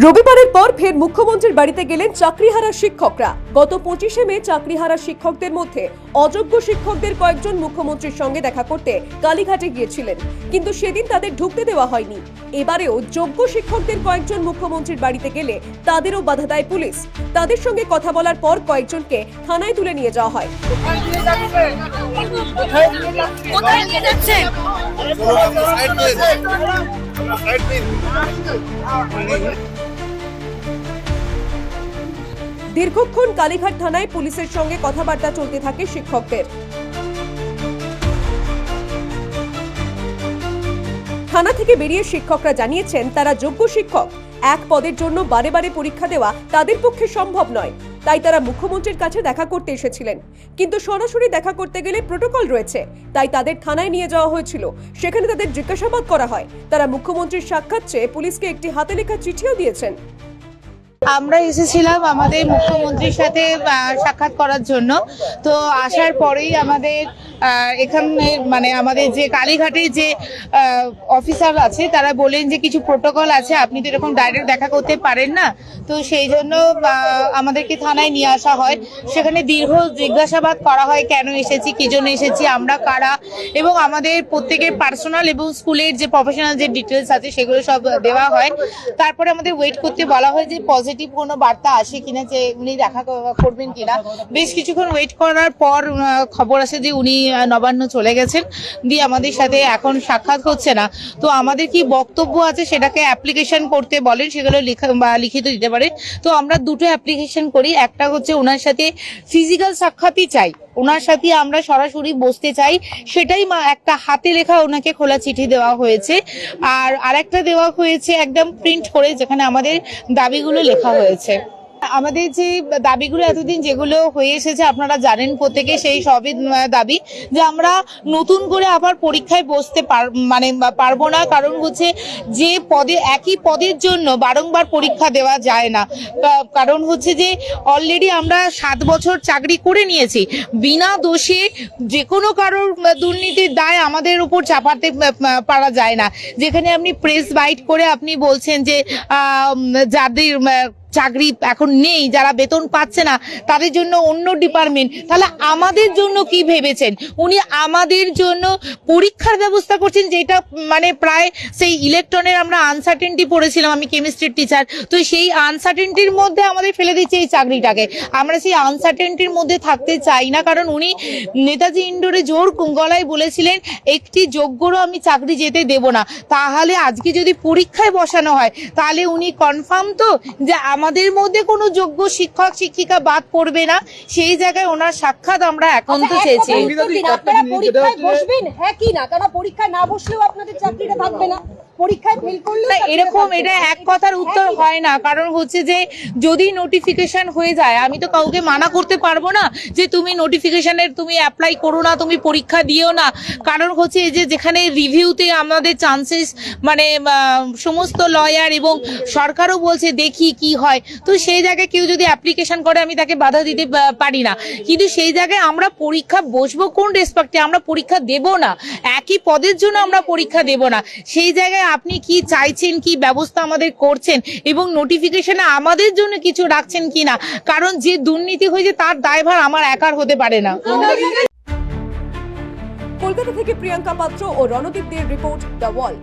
রবিবারের পর ফের মুখ্যমন্ত্রীর বাড়িতে গেলেন চাকরিহারা শিক্ষকরা। গত পঁচিশে মে চাকরিহারা শিক্ষকদের মধ্যে অযোগ্য শিক্ষকদের কয়েকজন মুখ্যমন্ত্রীর সঙ্গে দেখা করতে কালীঘাটে গিয়েছিলেন। কিন্তু সেদিন তাদের ঢুকতে দেওয়া হয়নি। এবারেও যোগ্য শিক্ষকদের কয়েকজন মুখ্যমন্ত্রীর বাড়িতে গেলে তাদেরও বাধা দেয় পুলিশ। তাদের সঙ্গে কথা বলার পর কয়েকজনকে থানায় তুলে নিয়ে যাওয়া হয়। কোথায় নিয়ে যাচ্ছে দীর্ঘক্ষণ কালীঘাট থানায় পুলিশের সঙ্গে কথাবার্তা চলতে থাকে শিক্ষকদের। থানা থেকে বেরিয়ে শিক্ষকরা জানিয়েছেন, তারা যোগ্য শিক্ষক। এক পদের জন্য বারে বারে পরীক্ষা দেওয়া তাদের পক্ষে সম্ভব নয়। তাই তারা মুখ্যমন্ত্রীর কাছে দেখা করতে এসেছিলেন। কিন্তু সরাসরি দেখা করতে গেলে প্রোটোকল রয়েছে। তাই তাদের থানায় নিয়ে যাওয়া হয়েছিল। সেখানে তাদের জিজ্ঞাসাবাদ করা হয়। তারা মুখ্যমন্ত্রীর সাক্ষাৎ চেয়ে পুলিশকে একটি হাতে লেখা চিঠিও দিয়েছেন। আমরা এসেছিলাম আমাদের মুখ্যমন্ত্রীর সাথে সাক্ষাৎ করার জন্য। তো আসার পরেই আমাদের এখানে মানে আমাদের যে কালীঘাটে যে অফিসার আছে, তারা বলেন যে কিছু প্রোটোকল আছে, আপনি তো এরকম ডাইরেক্ট দেখা করতে পারেন না। তো সেই জন্য আমাদেরকে থানায় নিয়ে আসা হয়। সেখানে দীর্ঘ জিজ্ঞাসাবাদ করা হয়, কেন এসেছি, কী জন্য এসেছি, আমরা কারা? এবং আমাদের প্রত্যেকের পার্সোনাল এবং স্কুলের যে প্রফেশনাল যে ডিটেলস আছে, সেগুলো সব দেওয়া হয়। তারপরে আমাদের ওয়েট করতে বলা হয় যে পজিটিভ কোনো বার্তা আসে কিনা, যে উনি দেখা করবেন কিনা। বেশ কিছুক্ষণ ওয়েট করার পর খবর আসে যে উনি নবান্ন চলে গেছেন, দিয়ে আমাদের সাথে এখন সাক্ষাৎ হচ্ছে না। তো আমাদের কি বক্তব্য আছে সেটাকে অ্যাপ্লিকেশন করতে বলেন, সেগুলো লিখিত দিতে পারেন। তো আমরা দুটো অ্যাপ্লিকেশন করি, একটা হচ্ছে ওনার সাথে ফিজিক্যাল সাক্ষাৎই চাই, ওনার সাথে আমরা সরাসরি বসতে চাই, সেটাই একটা হাতে লেখা ওনাকে খোলা চিঠি দেওয়া হয়েছে। আর আরেকটা দেওয়া হয়েছে, একদম প্রিন্ট করে, যেখানে আমাদের দাবিগুলো লেখা হয়েছে। আমাদের যে দাবিগুলো এতদিন যেগুলো হয়ে এসেছে, আপনারা জানেন প্রত্যেকে সেই সবই দাবি যে আমরা নতুন করে আবার পরীক্ষায় বসতে পার মানে পারব না। কারণ হচ্ছে যে পদে, একই পদের জন্য বারংবার পরীক্ষা দেওয়া যায় না। কারণ হচ্ছে যে অলরেডি আমরা সাত বছর চাকরি করে নিয়েছি। বিনা দোষে যে কোনো কারোর দুর্নীতির দায় আমাদের উপর চাপাতে পারা যায় না। যেখানে আপনি প্রেস বাইট করে আপনি বলছেন যে যাদের চাকরি এখন নেই, যারা বেতন পাচ্ছে না, তাদের জন্য অন্য ডিপার্টমেন্ট তাহলে আমাদের জন্য কি ভেবেছেন? উনি আমাদের জন্য পরীক্ষার ব্যবস্থা করছেন, যেটা মানে প্রায় সেই ইলেকট্রনের আমরা আনসার্টেনটি পড়েছিলাম, আমি কেমিস্ট্রির টিচার তো সেই আনসার্টেনটির মধ্যে আমাদের ফেলে দিচ্ছে এই চাকরিটাকে। আমরা সেই আনসার্টেনটির মধ্যে থাকতে চাই না, কারণ উনি নেতাজি ইন্ডোরে জোর গলায় বলেছিলেন, একটি যোগ্যরও আমি চাকরি যেতে দেব না। তাহলে আজকে যদি পরীক্ষায় বসানো হয়, তাহলে উনি কনফার্ম তো যে আমাদের মধ্যে কোনো যোগ্য শিক্ষক শিক্ষিকা বাদ পড়বে না। সেই জায়গায় ওনার সাক্ষাৎ আমরা এখন তো চেয়েছি। আপনারা পরীক্ষায় বসবেন? হ্যাঁ কি না? কারণ পরীক্ষায় না বসলেও আপনাদের চাকরিটা থাকবে না? পরীক্ষায় ফেল করলে এরকম এটা এক কথার উত্তর হয় না কারণ হচ্ছে যে যদি নোটিফিকেশন হয়ে যায় আমি তো কাউকে মানা করতে পারব না যে তুমি নোটিফিকেশনের তুমি অ্যাপ্লাই করো না তুমি পরীক্ষা দিও না। কারণ হচ্ছে এই যে যেখানে রিভিউতে আমাদের চান্সেস মানে সমস্ত লয়ার এবং সরকারও বলছে দেখি কি হয়। তো সেই জায়গায় কেউ যদি অ্যাপ্লিকেশন করে আমি তাকে বাধা দিতে পারি না। কিন্তু সেই জায়গায় আমরা পরীক্ষা বসবো কোন রেসপেক্টে আমরা পরীক্ষা দেব না। একই পদের জন্য আমরা পরীক্ষা দেব না। সেই জায়গায় আপনি কি চাইছেন, কি ব্যবস্থা আমাদের করছেন এবং নোটিফিকেশনে আমাদের জন্য কিছু রাখছেন কি না? কারণ যে দুর্নীতি হয়েছে তার দায়ভার আমার একার হতে পারে না। কলকাতা থেকে প্রিয়াঙ্কা পাত্র ও রণদীপ দের রিপোর্ট দ্য ওয়াল